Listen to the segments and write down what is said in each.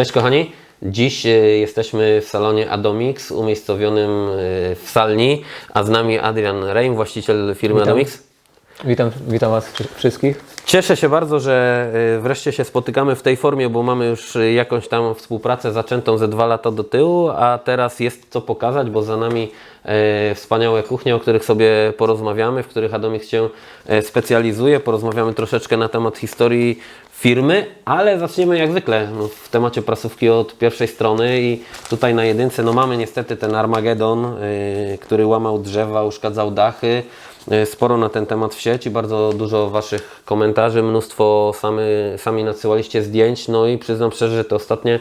Cześć kochani, dziś e, jesteśmy w salonie Adomix umiejscowionym e, w Salni, a z nami Adrian Reim, właściciel firmy Witam. Adomix. Witam, witam Was wszy- wszystkich. Cieszę się bardzo, że e, wreszcie się spotykamy w tej formie, bo mamy już jakąś tam współpracę zaczętą ze dwa lata do tyłu, a teraz jest co pokazać, bo za nami wspaniałe kuchnie, o których sobie porozmawiamy, w których Adomix się specjalizuje. Porozmawiamy troszeczkę na temat historii firmy, ale zaczniemy jak zwykle no, w temacie prasówki od pierwszej strony i tutaj na jedynce no, mamy niestety ten Armagedon, e, który łamał drzewa, uszkadzał dachy. E, Sporo na ten temat w sieci, bardzo dużo Waszych komentarzy, mnóstwo sami, sami nadsyłaliście zdjęć, no i przyznam szczerze, że te ostatnie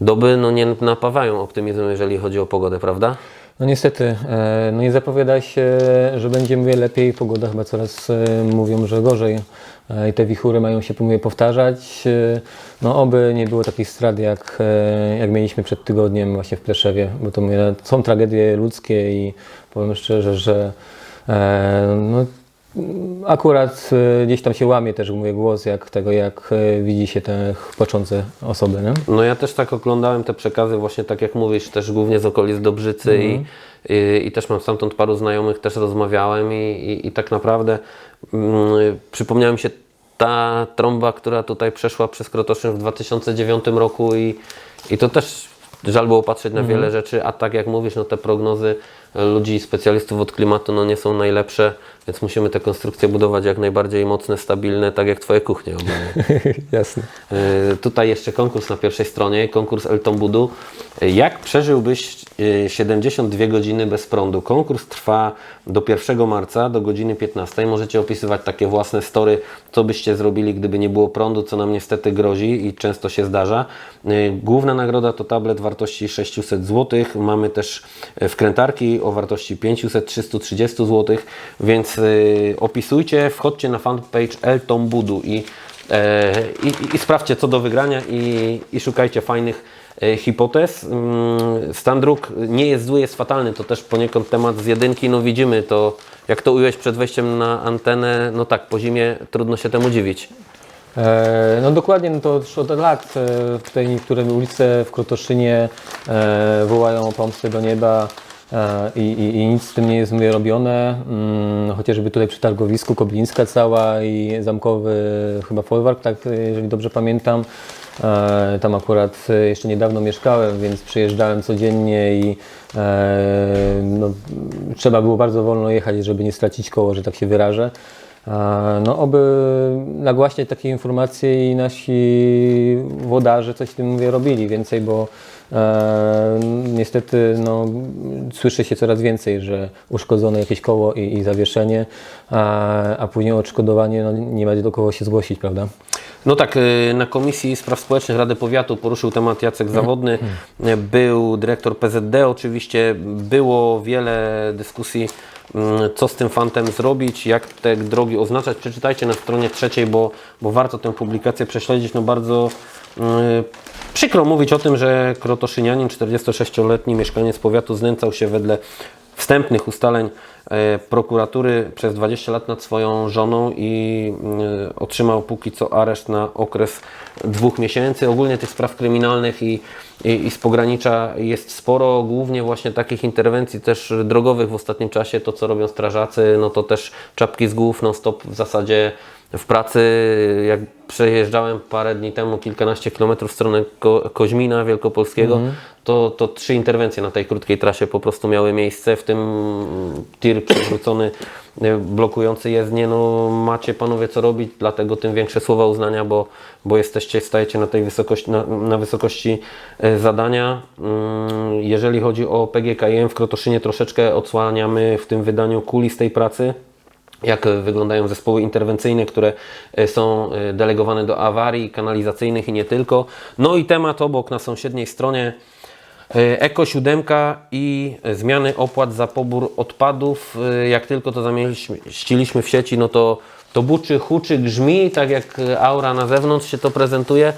doby no, nie napawają optymizmem, jeżeli chodzi o pogodę, prawda? No niestety, e, no nie zapowiada się, że będzie mówię, lepiej. Pogoda chyba coraz e, mówią, że gorzej. E, I te wichury mają się mówię, powtarzać. No oby nie było takich strat, jak, jak mieliśmy przed tygodniem właśnie w Pleszewie, bo to mówię, są tragedie ludzkie i powiem szczerze, że no, akurat e, gdzieś tam się łamie też mówię, głos jak tego, jak e, widzi się te płaczące osoby. Nie? No ja też tak oglądałem te przekazy właśnie tak jak mówisz, też głównie z okolic Dobrzycy i, i, i też mam stamtąd paru znajomych, też rozmawiałem i, i, i tak naprawdę mm, przypomniała mi się ta trąba, która tutaj przeszła przez Krotoszyn w 2009 roku i, i to też żal było patrzeć na wiele rzeczy, a tak jak mówisz, no te prognozy ludzi, specjalistów od klimatu no nie są najlepsze, więc musimy te konstrukcje budować jak najbardziej mocne, stabilne, tak jak Twoje kuchnie ogólnie. Jasne. E, Tutaj jeszcze konkurs na pierwszej stronie, konkurs Elton Budu. E, Jak przeżyłbyś e, 72 godziny bez prądu? Konkurs trwa do 1 marca, do godziny 15. Możecie opisywać takie własne story, co byście zrobili, gdyby nie było prądu, co nam niestety grozi i często się zdarza. E, Główna nagroda to tablet wartości 600 zł. Mamy też e, wkrętarki o wartości 500-330 zł, więc e, opisujcie, wchodźcie na fanpage Elton Budu i E, I, i, sprawdźcie co do wygrania i, i szukajcie fajnych e, hipotez. Mm, Stan dróg nie jest zły, jest fatalny. To też poniekąd temat z jedynki. No widzimy to, jak to ująłeś przed wejściem na antenę. No tak, po zimie trudno się temu dziwić. E, No dokładnie, no to już od lat tutaj niektóre ulice w Krotoszynie wołają o pomstę do nieba i, i, i nic z tym nie jest mówię, robione. Mm, Chociażby tutaj przy targowisku Koblińska cała i zamkowy chyba folwark, tak jeżeli dobrze pamiętam. E, Tam akurat e, jeszcze niedawno mieszkałem, więc przyjeżdżałem codziennie i e, no, trzeba było bardzo wolno jechać, żeby nie stracić koło, że tak się wyrażę. No, oby nagłaśniać takie informacje i nasi włodarze coś z tym mówię, robili więcej, bo e, niestety no, słyszy się coraz więcej, że uszkodzone jakieś koło i, i zawieszenie, a, a później odszkodowanie no, nie będzie do kogo się zgłosić, prawda? No tak, y, na Komisji Spraw Społecznych Rady Powiatu poruszył temat Jacek Zawodny. Był dyrektor PZD oczywiście. Było wiele dyskusji, mm, co z tym fantem zrobić, jak te drogi oznaczać. Przeczytajcie na stronie trzeciej, bo, bo warto tę publikację prześledzić. No bardzo y, przykro mówić o tym, że krotoszynianin, 46-letni mieszkaniec powiatu znęcał się wedle wstępnych ustaleń prokuratury przez 20 lat nad swoją żoną i e, otrzymał póki co areszt na okres dwóch miesięcy. Ogólnie tych spraw kryminalnych i, i, i z pogranicza jest sporo, głównie właśnie takich interwencji też drogowych w ostatnim czasie, to co robią strażacy, no to też czapki z głów non stop w zasadzie w pracy, jak przejeżdżałem parę dni temu kilkanaście kilometrów w stronę Ko Koźmina Wielkopolskiego, to, to trzy interwencje na tej krótkiej trasie po prostu miały miejsce, w tym tir przewrócony, y, blokujący jezdnię. No, macie panowie co robić, dlatego tym większe słowa uznania, bo, bo jesteście, stajecie na tej wysokości, na, na wysokości y, zadania. Mm, Jeżeli chodzi o PGKM w Krotoszynie, troszeczkę odsłaniamy w tym wydaniu kuli z tej pracy jak wyglądają zespoły interwencyjne, które e, są e, delegowane do awarii kanalizacyjnych i nie tylko. No i temat obok na sąsiedniej stronie e, Eko 7 i zmiany opłat za pobór odpadów. E, Jak tylko to zamieściliśmy w sieci, no to, to buczy, huczy, grzmi, tak jak aura na zewnątrz się to prezentuje.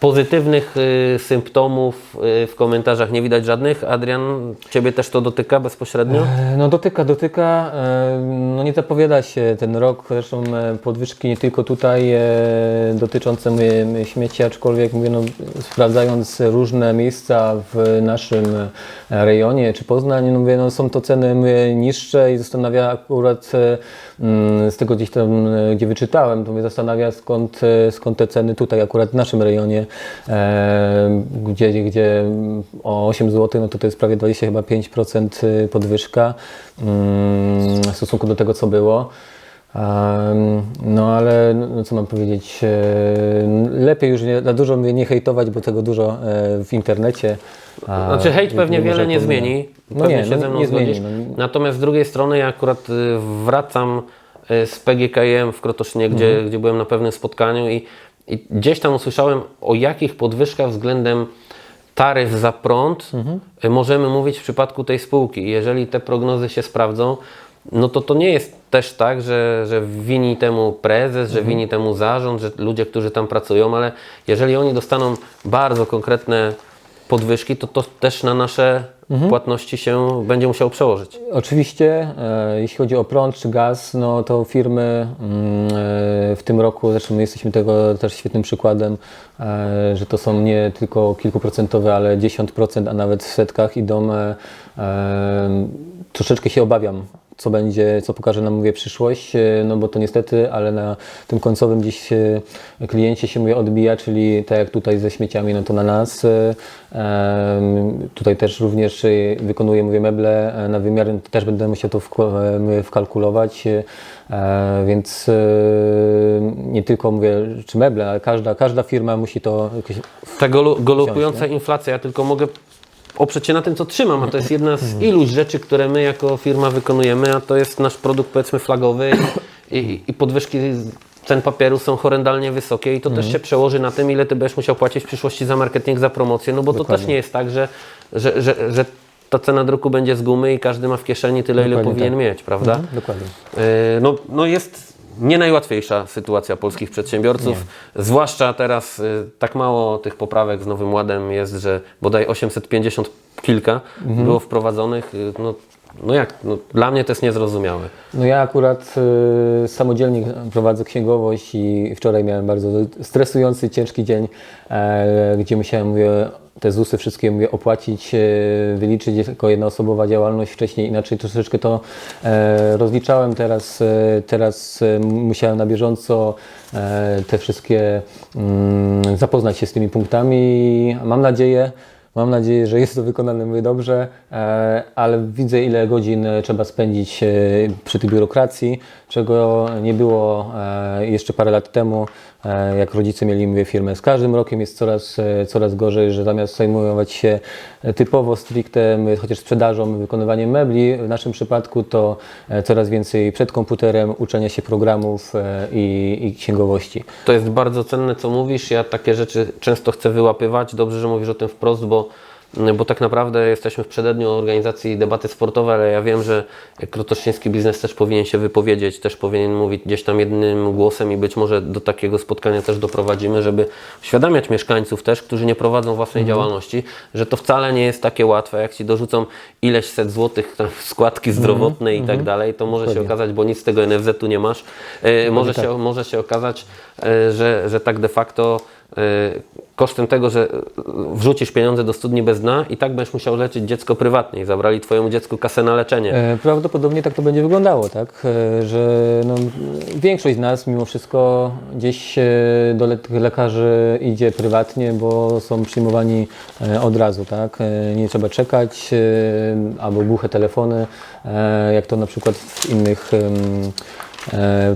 Pozytywnych y, symptomów w komentarzach nie widać żadnych. Adrian, Ciebie też to dotyka bezpośrednio? E, No dotyka, dotyka. Nie zapowiada się ten rok, zresztą e, podwyżki nie tylko tutaj e, dotyczące śmieci, aczkolwiek mówię, no, sprawdzając różne miejsca w naszym e, rejonie czy Poznań, no, mówię, no, są to ceny mówię, niższe i zastanawia akurat e, mm, z tego gdzieś tam, gdzie wyczytałem, to mnie zastanawia skąd, skąd te ceny tutaj akurat w naszym rejonie, e, gdzie, gdzie o 8 zł, no to to jest prawie 20 chyba 5% podwyżka. mm, w stosunku do tego, co było. No ale no, co mam powiedzieć, e, lepiej już nie, za dużo mnie nie hejtować, bo tego dużo e, w internecie. Znaczy hejt pewnie może wiele nie powinno- zmieni. No Pewnie nie, się no ze mną nie zgodzisz. zmieni, no. Natomiast z drugiej strony ja akurat y, wracam y, z PGKM w Krotoszynie, gdzie, Mhm. gdzie byłem na pewnym spotkaniu i, i gdzieś tam usłyszałem o jakich podwyżkach względem taryf za prąd Mhm. możemy mówić w przypadku tej spółki. Jeżeli te prognozy się sprawdzą, no to to nie jest też tak, że, że wini temu prezes, że Mhm. wini temu zarząd, że ludzie, którzy tam pracują, ale jeżeli oni dostaną bardzo konkretne podwyżki, to to też na nasze Mhm. płatności się będzie musiało przełożyć. Oczywiście, e, jeśli chodzi o prąd czy gaz, no to firmy mm, e, w tym roku, zresztą my jesteśmy tego też świetnym przykładem, e, że to są nie tylko kilkuprocentowe, ale 10%, a nawet w setkach idą. E, e, troszeczkę się obawiam, co będzie, co pokaże nam, mówię, przyszłość, e, no bo to niestety, ale na tym końcowym gdzieś e, kliencie się, mówię, odbija, czyli tak jak tutaj ze śmieciami, no to na nas. e, Tutaj też również wykonuję, mówię, meble na wymiar, też będę musiał to wkalkulować, więc nie tylko, mówię, czy meble, ale każda, każda firma musi to jakoś Ta galopująca inflacja, ja tylko mogę oprzeć się na tym, co trzymam, a to jest jedna z iluś rzeczy, które my jako firma wykonujemy, a to jest nasz produkt powiedzmy flagowy i, i, podwyżki cen papieru są horrendalnie wysokie i to też się przełoży na tym, ile ty będziesz musiał płacić w przyszłości za marketing, za promocję, no bo to Dokładnie. też nie jest tak, że, że, że, że ta cena druku będzie z gumy i każdy ma w kieszeni tyle, ile Dokładnie powinien tak. mieć, prawda? dokładnie. Yy, No, no jest nie najłatwiejsza sytuacja polskich przedsiębiorców, zwłaszcza teraz y, tak mało tych poprawek z Nowym Ładem jest, że bodaj 850 kilka było wprowadzonych. y, No, no jak, no, dla mnie to jest niezrozumiałe. No ja akurat y, samodzielnie prowadzę księgowość i wczoraj miałem bardzo stresujący, ciężki dzień, e, gdzie musiałem mówię, te ZUSy wszystkie mówię, opłacić, e, wyliczyć jako jednoosobowa działalność. Wcześniej inaczej troszeczkę to e, rozliczałem, teraz, e, teraz musiałem na bieżąco te wszystkie mm, zapoznać się z tymi punktami. Mam nadzieję, Mam nadzieję, że jest to wykonane mówię dobrze, e, ale widzę ile godzin trzeba spędzić e, przy tej biurokracji, czego nie było e, jeszcze parę lat temu, jak rodzice mieli mówię, firmę. Z każdym rokiem jest coraz, e, coraz gorzej, że zamiast zajmować się e, typowo stricte chociaż sprzedażą, wykonywaniem mebli, w naszym przypadku to e, coraz więcej przed komputerem, uczenia się programów e, i, i księgowości. To jest bardzo cenne, co mówisz. Ja takie rzeczy często chcę wyłapywać. Dobrze, że mówisz o tym wprost, bo, bo tak naprawdę jesteśmy w przededniu organizacji debaty sportowej, ale ja wiem, że krotoszyński biznes też powinien się wypowiedzieć, też powinien mówić gdzieś tam jednym głosem i być może do takiego spotkania też doprowadzimy, żeby uświadamiać mieszkańców też, którzy nie prowadzą własnej działalności, że to wcale nie jest takie łatwe, jak Ci dorzucą ileś set złotych tam składki zdrowotnej i tak dalej, to może się okazać, bo nic z tego NFZ-u nie masz, e, może, się, może się okazać, e, że, że tak de facto kosztem tego, że wrzucisz pieniądze do studni bez dna i tak będziesz musiał leczyć dziecko prywatnie i zabrali Twojemu dziecku kasę na leczenie. E, Prawdopodobnie tak to będzie wyglądało, tak? E, Że no, większość z nas mimo wszystko gdzieś e, do lekarzy idzie prywatnie, bo są przyjmowani od razu, tak? Nie trzeba czekać albo głuche telefony, jak to na przykład w innych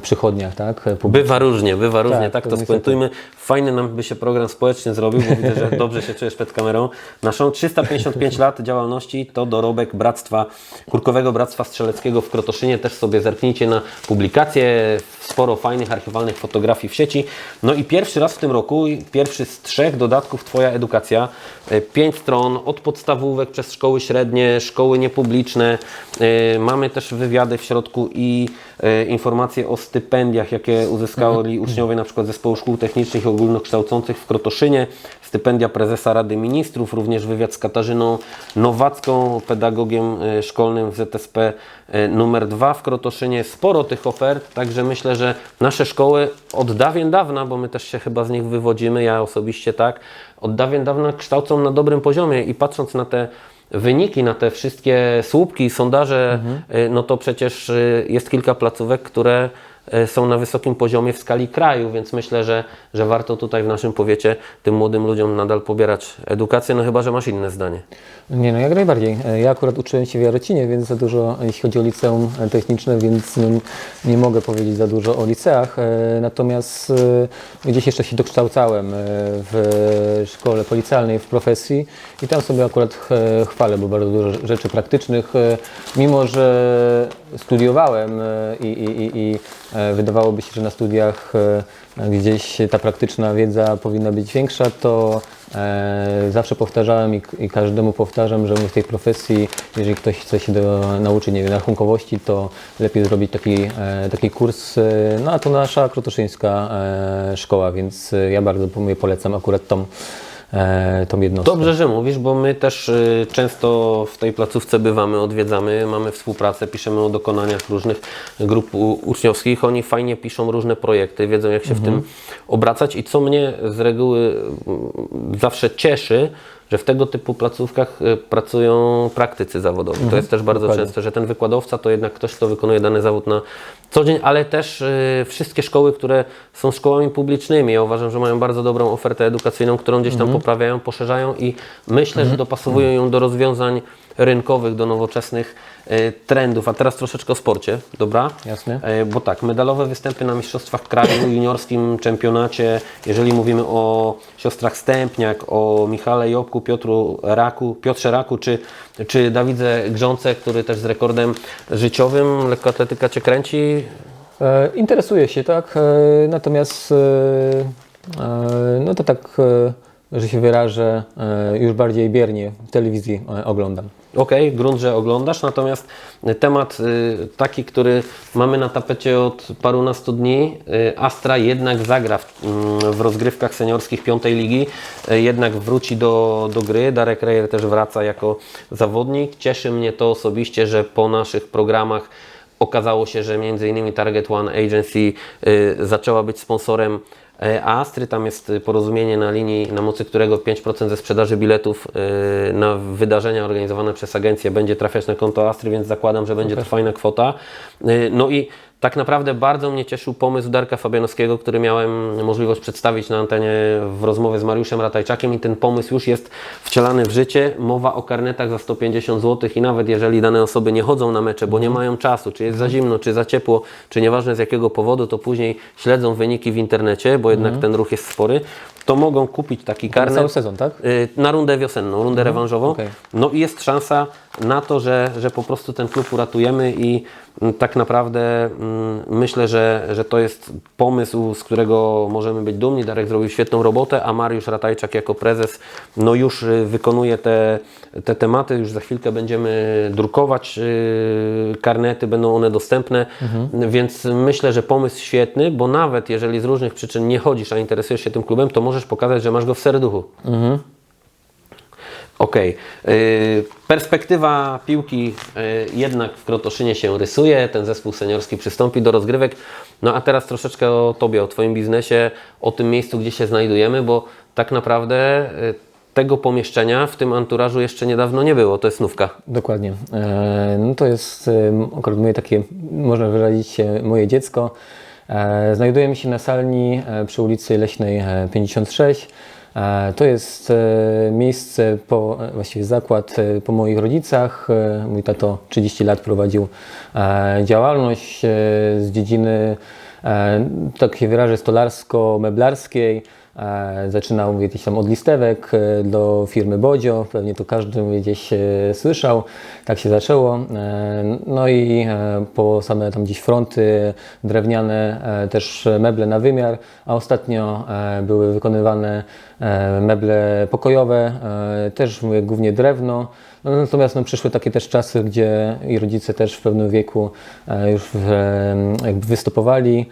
przychodniach, tak? Publicznych. Bywa różnie, bywa różnie, Tak, tak to spuentujmy. Fajny nam by się program społeczny zrobił, bo widzę, że dobrze się czujesz przed kamerą. Naszą 355 lat działalności to dorobek Bractwa, Kurkowego Bractwa Strzeleckiego w Krotoszynie. Też sobie zerknijcie na publikacje, sporo fajnych archiwalnych fotografii w sieci. No i pierwszy raz w tym roku, pierwszy z trzech dodatków Twoja edukacja. E, Pięć stron, od podstawówek przez szkoły średnie, szkoły niepubliczne. E, Mamy też wywiady w środku i e, informacje o stypendiach, jakie uzyskali uczniowie na przykład zespołu szkół technicznych i ogólnokształcących w Krotoszynie, stypendia prezesa Rady Ministrów, również wywiad z Katarzyną Nowacką, pedagogiem e, szkolnym w ZSP e, numer 2 w Krotoszynie. Sporo tych ofert, także myślę, że nasze szkoły od dawien dawna, bo my też się chyba z nich wywodzimy, ja osobiście tak, od dawien dawna kształcą na dobrym poziomie i patrząc na te wyniki, na te wszystkie słupki, sondaże, y, no to przecież jest kilka placówek, które są na wysokim poziomie w skali kraju, więc myślę, że, że warto tutaj w naszym powiecie tym młodym ludziom nadal pobierać edukację, no chyba, że masz inne zdanie. Nie, no jak najbardziej. E, Ja akurat uczyłem się w Jarocinie, więc za dużo, jeśli chodzi o liceum e, techniczne, więc no, nie mogę powiedzieć za dużo o liceach. E, Natomiast e, gdzieś jeszcze się dokształcałem e, w szkole policjalnej, w profesji i tam sobie akurat e, chwalę, bo bardzo dużo rzeczy praktycznych. e, Mimo, że studiowałem e, i, i, i, e, wydawałoby się, że na studiach e, gdzieś ta praktyczna wiedza powinna być większa, to E, zawsze powtarzałem i, każdemu powtarzam, że w tej profesji, jeżeli ktoś chce się do, nauczyć nie wiem, rachunkowości, to lepiej zrobić taki, e, taki kurs. E, no a to nasza krotoszyńska e, szkoła, więc e, ja bardzo po- polecam akurat tą, e, tą jednostkę. Dobrze, że mówisz, bo my też y, często w tej placówce bywamy, odwiedzamy, mamy współpracę, piszemy o dokonaniach różnych grup u- uczniowskich. Oni fajnie piszą różne projekty, wiedzą jak się w tym obracać i co mnie z reguły mm, zawsze cieszy, że w tego typu placówkach y, pracują praktycy zawodowi. To jest też bardzo dokładnie. często, że ten wykładowca to jednak ktoś, kto wykonuje dany zawód na co dzień, ale też y, wszystkie szkoły, które są szkołami publicznymi, ja uważam, że mają bardzo dobrą ofertę edukacyjną, którą gdzieś tam poprawiają, poszerzają i myślę, że dopasowują ją do rozwiązań rynkowych, do nowoczesnych y, trendów. A teraz troszeczkę o sporcie, dobra? Jasne. E, Bo tak, medalowe występy na Mistrzostwach Kraju, juniorskim czempionacie, jeżeli mówimy o siostrach Stępniak, o Michale Jobku, Piotru Raku, Piotrze Raku, czy, czy Dawidze Grzące, który też z rekordem życiowym, lekkoatletyka Cię kręci? E, interesuję się, tak. E, natomiast e, e, no to tak, e, że się wyrażę, e, już bardziej biernie w telewizji e, oglądam. Okej, grunt, że oglądasz, natomiast temat y, taki, który mamy na tapecie od parunastu dni, y, Astra jednak zagra w, mm, w rozgrywkach seniorskich piątej ligi, y, jednak wróci do, do gry. Darek Rejer też wraca jako zawodnik. Cieszy mnie to osobiście, że po naszych programach okazało się, że m.in. Target One Agency zaczęła być sponsorem e, Astry. Tam jest y, porozumienie na linii, na mocy którego 5% ze sprzedaży biletów y, na wydarzenia organizowane przez agencję będzie trafiać na konto Astry, więc zakładam, że będzie to fajna kwota. Y, No i tak naprawdę bardzo mnie cieszył pomysł Darka Fabianowskiego, który miałem możliwość przedstawić na antenie w rozmowie z Mariuszem Ratajczakiem i ten pomysł już jest wcielany w życie. Mowa o karnetach za 150 zł i nawet jeżeli dane osoby nie chodzą na mecze, bo nie mają czasu, czy jest za zimno, czy za ciepło, czy nieważne z jakiego powodu, to później śledzą wyniki w internecie, bo jednak ten ruch jest spory, to mogą kupić taki Na karnet. cały sezon, tak? Y, na rundę wiosenną, rundę rewanżową. okej. No i jest szansa na to, że, że po prostu ten klub uratujemy i mm, tak naprawdę mm, myślę, że, że to jest pomysł, z którego możemy być dumni. Darek zrobił świetną robotę, a Mariusz Ratajczak jako prezes no już y, wykonuje te, te tematy. Już za chwilkę będziemy drukować y, karnety, będą one dostępne, więc myślę, że pomysł świetny, bo nawet jeżeli z różnych przyczyn nie chodzisz, a interesujesz się tym klubem, to możesz pokazać, że masz go w serduchu. Okej. Y, Perspektywa piłki y, jednak w Krotoszynie się rysuje. Ten zespół seniorski przystąpi do rozgrywek. No a teraz troszeczkę o Tobie, o Twoim biznesie, o tym miejscu, gdzie się znajdujemy, bo tak naprawdę y, tego pomieszczenia w tym anturażu jeszcze niedawno nie było. To jest nówka. Dokładnie. E, No to jest akurat moje takie, można wyrazić się, moje dziecko. E, Znajdujemy się na salni e, przy ulicy Leśnej e, 56. E, To jest e, miejsce, po, e, właściwie zakład po moich rodzicach. Mój tato 30 lat prowadził działalność z dziedziny, tak się wyrażę, stolarsko-meblarskiej. E, Zaczynał gdzieś tam od listewek e, do firmy Bodzio, pewnie to każdy gdzieś e, słyszał, tak się zaczęło. No i po same tam gdzieś fronty drewniane, też meble na wymiar, a ostatnio były wykonywane meble pokojowe, też mówię, głównie drewno. No, natomiast no, przyszły takie też czasy, gdzie i rodzice też w pewnym wieku już jakby wystopowali.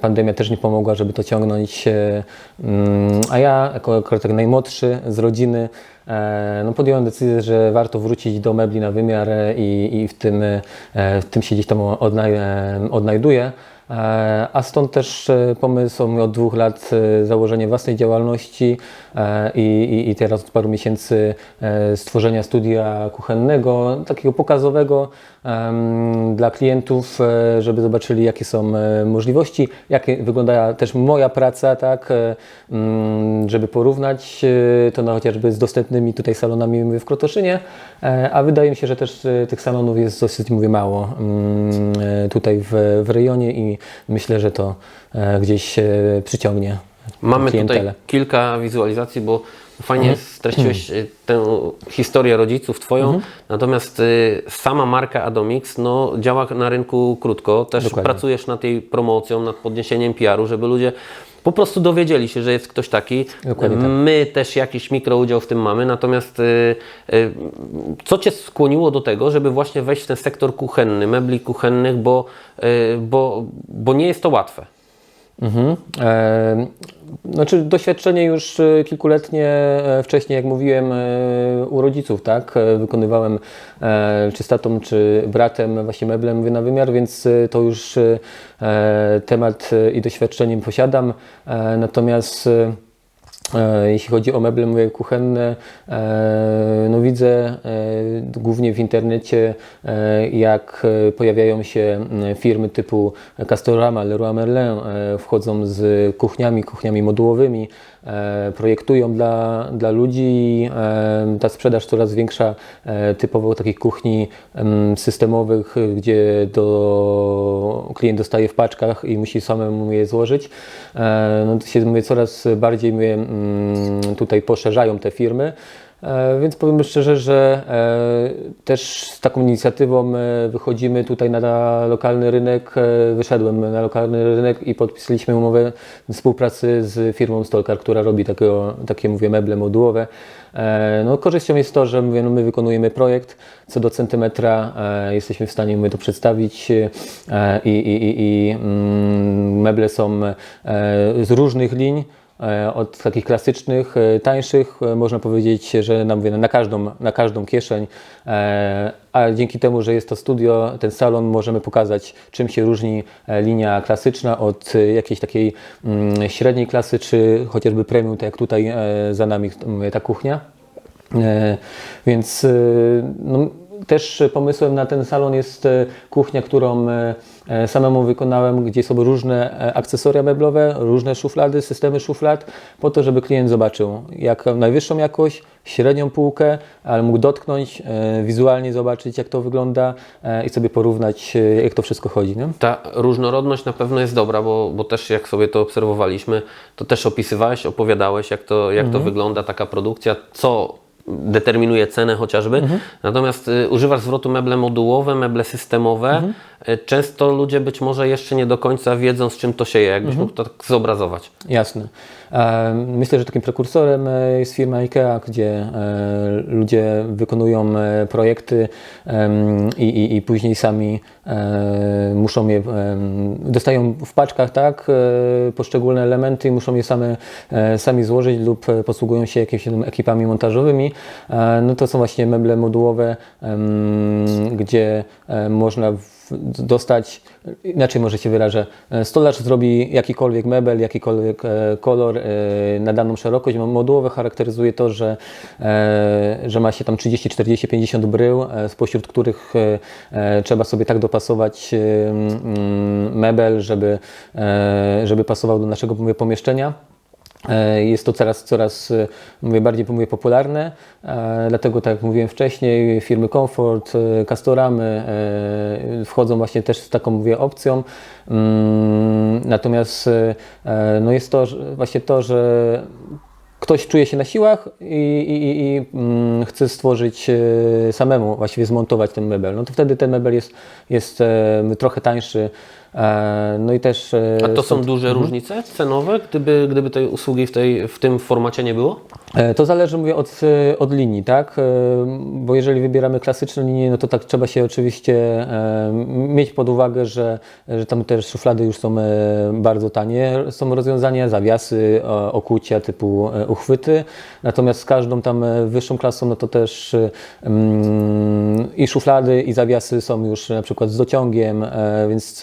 Pandemia też nie pomogła, żeby to ciągnąć a ja, jako akurat tak najmłodszy z rodziny, e, no podjąłem decyzję, że warto wrócić do mebli na wymiar i, i w, tym, e, w tym się gdzieś tam odnaj, e, odnajduję. E, A stąd też e, pomysł od dwóch lat e, założenie własnej działalności i, i, teraz od paru miesięcy stworzenia studia kuchennego, takiego pokazowego dla klientów, żeby zobaczyli jakie są możliwości, jak wygląda też moja praca, tak, mm, żeby porównać to no, chociażby z dostępnymi tutaj salonami w Krotoszynie, a wydaje mi się, że też tych salonów jest dosyć mówię, mało mm, tutaj w, w rejonie i myślę, że to e, gdzieś e, przyciągnie Mamy klientelę. tutaj kilka wizualizacji, bo fajnie streściłeś y, tę historię rodziców Twoją, natomiast y, sama marka Adomix no, działa na rynku krótko. Też Dokładnie. pracujesz nad tej promocją, nad podniesieniem PR-u, żeby ludzie po prostu dowiedzieli się, że jest ktoś taki. Dokładnie tak. My też jakiś mikroudział w tym mamy, natomiast y, y, co Cię skłoniło do tego, żeby właśnie wejść w ten sektor kuchenny, mebli kuchennych, bo, y, bo, bo nie jest to łatwe. Mhm. E, znaczy doświadczenie już e, kilkuletnie e, wcześniej, jak mówiłem, e, u rodziców, tak? Wykonywałem czy z tatą, czy bratem właśnie meble mówię, na wymiar, więc to już temat i doświadczenie posiadam. Natomiast Jeśli chodzi o meble mówię, kuchenne, e, no widzę e, głównie w internecie, e, jak e, pojawiają się m, firmy typu Castorama, Leroy Merlin, e, wchodzą z kuchniami, kuchniami modułowymi, e, projektują dla, dla ludzi. e, Ta sprzedaż coraz większa e, typowo takich kuchni em, systemowych, gdzie do, klient dostaje w paczkach i musi samemu je złożyć. E, No to się mówię, coraz bardziej mówię, mm, tutaj poszerzają te firmy. E, Więc powiem szczerze, że e, też z taką inicjatywą e, wychodzimy tutaj na, lokalny rynek. Wyszedłem na lokalny rynek i podpisaliśmy umowę współpracy z firmą Stolkar, która robi takiego, takie mówię, meble modułowe. E, No, korzyścią jest to, że mówię, no, my wykonujemy projekt co do centymetra, e, jesteśmy w stanie mówię, to przedstawić e, i, i, i, i mm, meble są z różnych linii. Od takich klasycznych, tańszych, można powiedzieć, że na, mówię, na, każdą, na każdą kieszeń, a dzięki temu, że jest to studio, ten salon, możemy pokazać, czym się różni e, linia klasyczna od e, jakiejś takiej mm, średniej klasy, czy chociażby premium, tak jak tutaj e, za nami ta kuchnia. Więc no, też pomysłem na ten salon jest e, kuchnia, którą e, e, samemu wykonałem, gdzie są różne akcesoria meblowe, różne szuflady, systemy szuflad, po to, żeby klient zobaczył jak najwyższą jakość, średnią półkę, ale mógł dotknąć, wizualnie zobaczyć, jak to wygląda i sobie porównać, jak to wszystko chodzi. Nie? Ta różnorodność na pewno jest dobra, bo, bo też jak sobie to obserwowaliśmy, to też opisywałeś, opowiadałeś, jak to, jak to wygląda taka produkcja, co determinuje cenę chociażby. Natomiast y, używasz zwrotu meble modułowe, meble systemowe. Y, Często ludzie być może jeszcze nie do końca wiedzą, z czym to się je. Jakbyś mógł to tak zobrazować. Jasne. E, Myślę, że takim prekursorem e, jest firma IKEA, gdzie e, ludzie wykonują e, projekty i, i, i później sami e, muszą je, dostają w paczkach tak, e, poszczególne elementy i muszą je same, e, sami złożyć lub e, posługują się jakimiś ekipami montażowymi. E, No to są właśnie meble modułowe, gdzie e, można w- dostać, inaczej może się wyrażę, e, stolarz zrobi jakikolwiek mebel, jakikolwiek e, kolor e, na daną szerokość. Mo- Modułowe charakteryzuje to, że, że ma się tam 30, 40, 50 brył, spośród których trzeba sobie tak dopasować mebel, żeby, żeby pasował do naszego pomieszczenia. E, Jest to coraz, coraz e, mówię, bardziej mówię, popularne, e, dlatego tak jak mówiłem wcześniej, firmy Comfort, Castoramy wchodzą właśnie też z taką mówię, opcją. Mm, Natomiast no jest to właśnie to, że ktoś czuje się na siłach i, i, i, mm, chce stworzyć samemu, właściwie zmontować ten mebel, no to wtedy ten mebel jest, jest trochę tańszy No i też. e, A to są duże różnice cenowe, gdyby, gdyby tej usługi w, tej, w tym formacie nie było? E, To zależy mówię, od, e, od linii, tak? E, Bo jeżeli wybieramy klasyczne linie, no to tak trzeba się oczywiście e, mieć pod uwagę, że, że tam też szuflady już są e, bardzo tanie. Są rozwiązania, zawiasy, okucia typu e, uchwyty. Natomiast z każdą tam e, wyższą klasą, no to też e, mm, i szuflady, i zawiasy są już na przykład z dociągiem, e, więc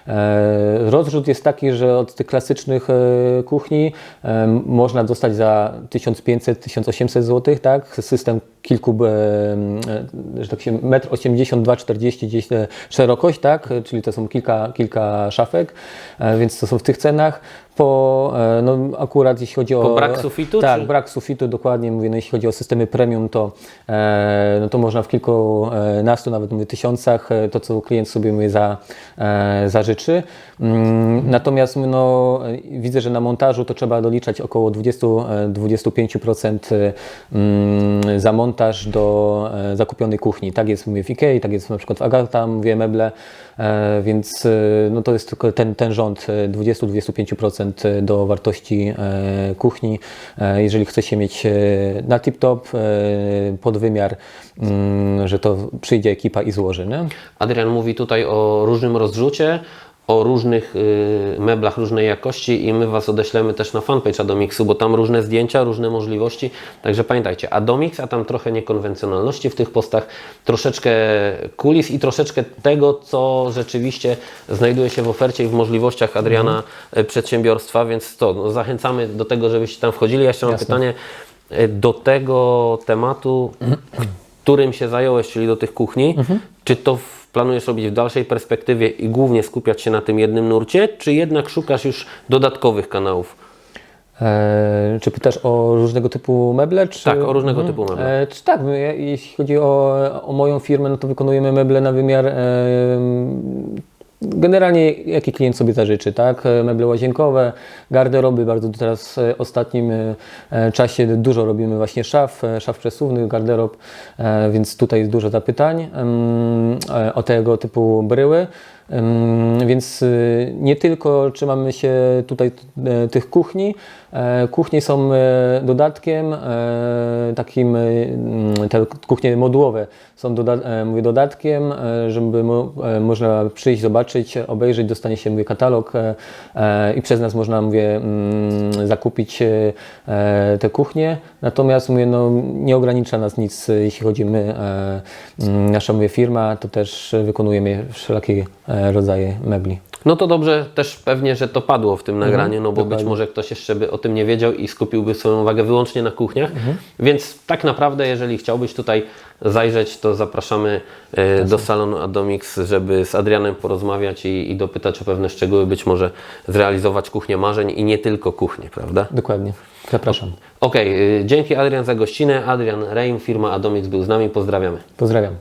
rozrzut jest taki, że od tych klasycznych e, kuchni e, można dostać za 1500-1800 zł, tak? System kilku, e, e, że tak się, 1,82 40 gdzieś e, szerokość, tak? Czyli to są kilka, kilka szafek, e, więc to są w tych cenach. Po, e, no akurat jeśli chodzi o... Po brak sufitu, Tak, czy- brak sufitu, dokładnie mówię, no jeśli chodzi o systemy premium, to, e, no to można w kilkunastu, nawet mówię, tysiącach, e, to co klient sobie mówię, za, e, zażyczy. Mm, natomiast no, e, widzę, że na montażu to trzeba doliczać około 20-25% e, mm, za montaż do e, zakupionej kuchni. Tak jest mówię, w Ikei, tak jest na przykład w Agatha, mówię, meble, e, więc e, no, to jest tylko ten, ten rząd e, 20-25% do wartości e, kuchni. E, Jeżeli chce się mieć e, na tip-top, e, pod wymiar, mm, że to przyjdzie ekipa i złoży. Nie? Adrian mówi tutaj o różnym rozrzucie, o różnych y, meblach różnej jakości i my Was odeślemy też na fanpage Adomixu, bo tam różne zdjęcia, różne możliwości. Także pamiętajcie, Adomix, a tam trochę niekonwencjonalności w tych postach, troszeczkę kulis i troszeczkę tego, co rzeczywiście znajduje się w ofercie i w możliwościach Adriana y, przedsiębiorstwa, więc to no, zachęcamy do tego, żebyście tam wchodzili. Ja jeszcze mam Jasne. pytanie y, do tego tematu, którym się zająłeś, czyli do tych kuchni, czy to w, planujesz robić w dalszej perspektywie i głównie skupiać się na tym jednym nurcie, czy jednak szukasz już dodatkowych kanałów? E, czy pytasz o różnego typu meble? Czy... Tak, o różnego typu meble. E, czy tak, ja- jeśli chodzi o, o moją firmę, no to wykonujemy meble na wymiar e, generalnie jaki klient sobie zażyczy, tak? E, Meble łazienkowe, garderoby, bardzo teraz e, w ostatnim e, e, czasie dużo robimy właśnie szaf, e, szaf przesuwnych, garderob, e, więc tutaj jest dużo zapytań e, o tego typu bryły. Ym, Więc nie tylko trzymamy się tutaj e, tych kuchni. E, Kuchnie są e, dodatkiem, e, takim, mm, te kuchnie modułowe są doda mówię, dodatkiem, żeby mo można przyjść, zobaczyć, obejrzeć, dostanie się mówię, katalog i przez nas można mówię, mm, zakupić te kuchnie. Natomiast mówię, no, nie ogranicza nas nic, jeśli chodzi my, mm, nasza mówię, firma, to też wykonujemy wszelakie rodzaje mebli. No to dobrze też pewnie, że to padło w tym nagraniu, no bo być dokładnie. może ktoś jeszcze by o tym nie wiedział i skupiłby swoją uwagę wyłącznie na kuchniach. Więc tak naprawdę, jeżeli chciałbyś tutaj zajrzeć, to zapraszamy e, do salonu Adomix, żeby z Adrianem porozmawiać i, i dopytać o pewne szczegóły, być może zrealizować kuchnię marzeń i nie tylko kuchnię, prawda? Dokładnie. Zapraszam. Okej, y, dzięki Adrian za gościnę. Adrian Reim, firma Adomix był z nami, pozdrawiamy. Pozdrawiam.